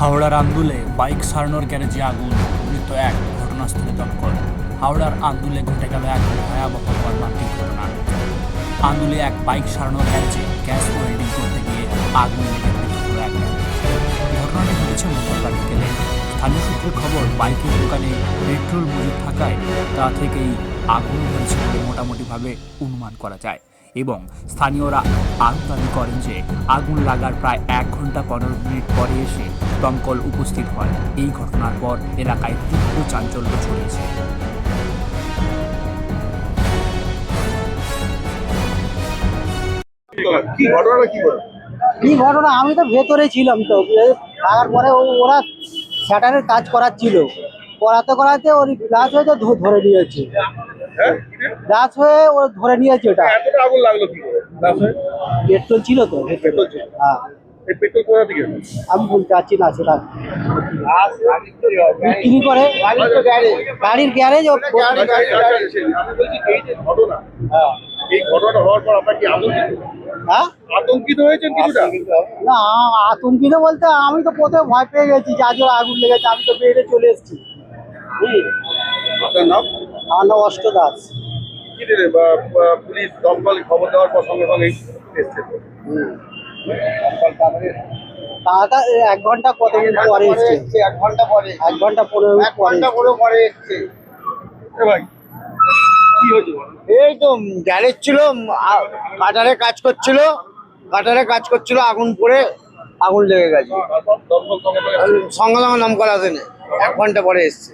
হাওড়ার আন্দুলে বাইক সারানোর গ্যারেজে আগুন, মৃত এক ঘটনাস্থলে দমকল। হাওড়ার আন্দুলে ঘটে গেল এক ভয়াবহ মর্মান্তিক ঘটনা। আন্দুলে এক বাইক সারানোর গ্যারেজে গ্যাস ওয়েল্ডিং করতে গিয়ে আগুন লেগে এক ঘটনাটি ঘটেছে মঙ্গলবার বিকেলে। স্থানীয় সূত্রে খবর, বাইকের দোকানে পেট্রোল মজুদ থাকায় তা থেকেই আগুন ধরেছে বলে মোটামুটিভাবে অনুমান করা যায়। এবং স্থানীয়রা আরও দাবি করেন যে আগুন লাগার প্রায় এক ঘণ্টা পনেরো মিনিট পরে এসে দমকল উপস্থিত হয়। এই ঘটনার পর এলাকায় তীব্র চাঞ্চল্য ছড়িয়েছে। কি ঘটনাটা কি কি ঘটনা? আমি তো ভেতরে ছিলাম তো। থাকার পরে ও- ওরা স্যাটারের কাজ করাচ্ছিল। করাতে করাতে ওর গ্লাস হয়ে তো ধ- ধরে নিয়েছে। হ্যাঁ? গ্লাস হয়ে ও ধরে নিয়েছে ওটা। এতটা আগুন লাগল কি করে? পেট্রোল ছিল তো পেট্রোল ছিল। হ্যাঁ। পেট্রোল কোথা থেকে আমি বলতে পারছি না সেটা। বিক্রি করে। গাড়ির গ্যারেজ ও সেই, আমি বলছি এই ঘটনা হওয়ার পর আপনার কি আতঙ্কিত? হ্যাঁ? আতঙ্কিত হয়েছেন কিছুটা? না আতঙ্কিত বলতে আমি তো প্রথমে ভয় পেয়ে গেছি যে আগুন লেগেছে আমি তো বেড়ে চলে এসেছি। আপনার নাম? আমার নাম অষ্ট দাস কি দিলে পুলিশ দমকল খবর দেওয়ার পর সঙ্গে সঙ্গে এসছে তাড়াতাড়ি এক ঘণ্টা কত মিনিট পরে এসছে এক ঘণ্টা পরে এক ঘণ্টা পনেরো এক মিনিট পরে পরে এসছে। এই তো গ্যারেজ ছিল কাটারে কাজ করছিল কাটারে কাজ করছিল আগুন পড়ে আগুন লেগে গেছে। সঙ্গে সঙ্গে নাম করা আসেনি। এক ঘণ্টা পরে এসছে।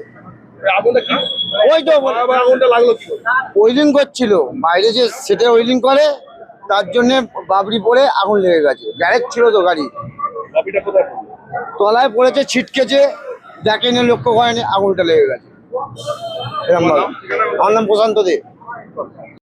ওই তো করছিল বাইরে যে সেটা করে তার জন্যে বাবরি পড়ে আগুন লেগে গেছে। গ্যারেজ ছিল তো গাড়ি? তলায় পড়েছে ছিটকেছে দেখেনি লক্ষ্য করেনি আগুনটা লেগে গেছে। এরকম আমার নাম প্রশান্ত দে।